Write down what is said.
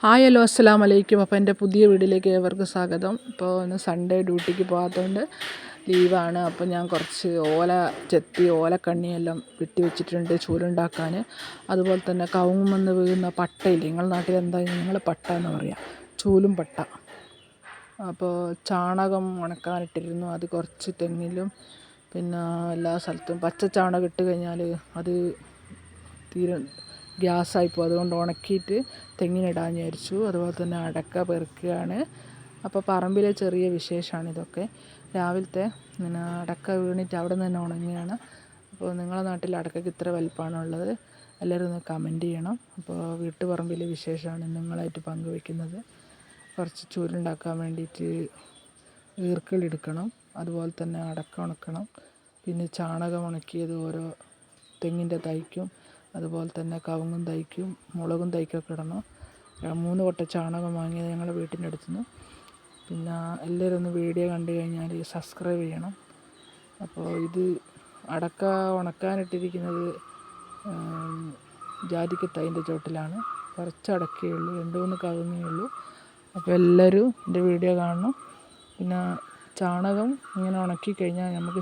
Hi hello അസ്സലാം വലൈക്കും അപ്പോൾ എന്റെ പുതിയ വീട്ടിലേക്ക് ഏവർക്ക് സ്വാഗതം. ഇപ്പോൾ ഒന്ന് സൺഡേ ഡ്യൂട്ടിക്ക് പോകാത്തതുകൊണ്ട് ലീവാണ്. അപ്പോൾ ഞാൻ കുറച്ച് ഓല ചെത്തി ഓലക്കണ്ണിയെല്ലാം വെട്ടി വെച്ചിട്ടുണ്ട് ചൂലുണ്ടാക്കാൻ. അതുപോലെ തന്നെ കവുങ്ങുമെന്ന് വീഴുന്ന പട്ടയില്ല നിങ്ങളുടെ നാട്ടിൽ എന്താ നിങ്ങൾ പട്ട എന്ന് പറയാം. ചൂലും പട്ട. അപ്പോൾ ചാണകം ഉണക്കാനിട്ടിരുന്നു. അത് കുറച്ച് തെങ്ങിലും പിന്നെ എല്ലാ സ്ഥലത്തും പച്ച ചാണകം ഇട്ട് കഴിഞ്ഞാൽ അത് തീരെ ഗ്യാസായിപ്പോവും അതുകൊണ്ട് ഉണക്കിയിട്ട് തെങ്ങിനിടാമെന്ന് വിചാരിച്ചു. അതുപോലെ തന്നെ അടക്ക പെറുക്കുകയാണ്. അപ്പോൾ പറമ്പിലെ ചെറിയ വിശേഷമാണ് ഇതൊക്കെ. രാവിലത്തെ പിന്നെ അടക്ക വീണിട്ട് അവിടെ നിന്ന് തന്നെ ഉണങ്ങിയാണ് അപ്പോൾ നിങ്ങളുടെ നാട്ടിൽ അടക്കയ്ക്ക് ഇത്ര വലിപ്പമാണുള്ളത് എല്ലാവരും ഒന്ന് കമന്റ് ചെയ്യണം. അപ്പോൾ വീട്ടുപറമ്പിലെ വിശേഷമാണ് നിങ്ങളായിട്ട് പങ്കുവെക്കുന്നത് കുറച്ച് ചൂരുണ്ടാക്കാൻ വേണ്ടിയിട്ട് ഈർക്കിലെടുക്കണം അതുപോലെ തന്നെ അടക്ക ഉണക്കണം. പിന്നെ ചാണകം ഉണക്കിയത് ഓരോ തെങ്ങിന്റെ തൈക്കും അതുപോലെ തന്നെ കവുങ്ങും തൈക്കും മുളകും തൈക്കൊക്കെ ഇടണം. മൂന്ന് കൊട്ട ചാണകം വാങ്ങിയത് ഞങ്ങളുടെ വീട്ടിന്റെ അടുത്തു നിന്ന്. പിന്നെ എല്ലാവരും ഒന്ന് വീഡിയോ കണ്ടു കഴിഞ്ഞാൽ സബ്സ്ക്രൈബ് ചെയ്യണം. അപ്പോൾ ഇത് അടക്ക ഉണക്കാനിട്ടിരിക്കുന്നത് ജാതിക്കത്തൈന്റെ ചോട്ടിലാണ്. കുറച്ച് അടക്കയേ ഉള്ളൂ രണ്ട് മൂന്ന് കവുങ്ങേ ഉള്ളൂ. അപ്പോൾ എല്ലാവരും എന്റെ വീഡിയോ കാണണം. പിന്നെ ചാണകം ഇങ്ങനെ ഉണക്കി കഴിഞ്ഞാൽ നമുക്ക്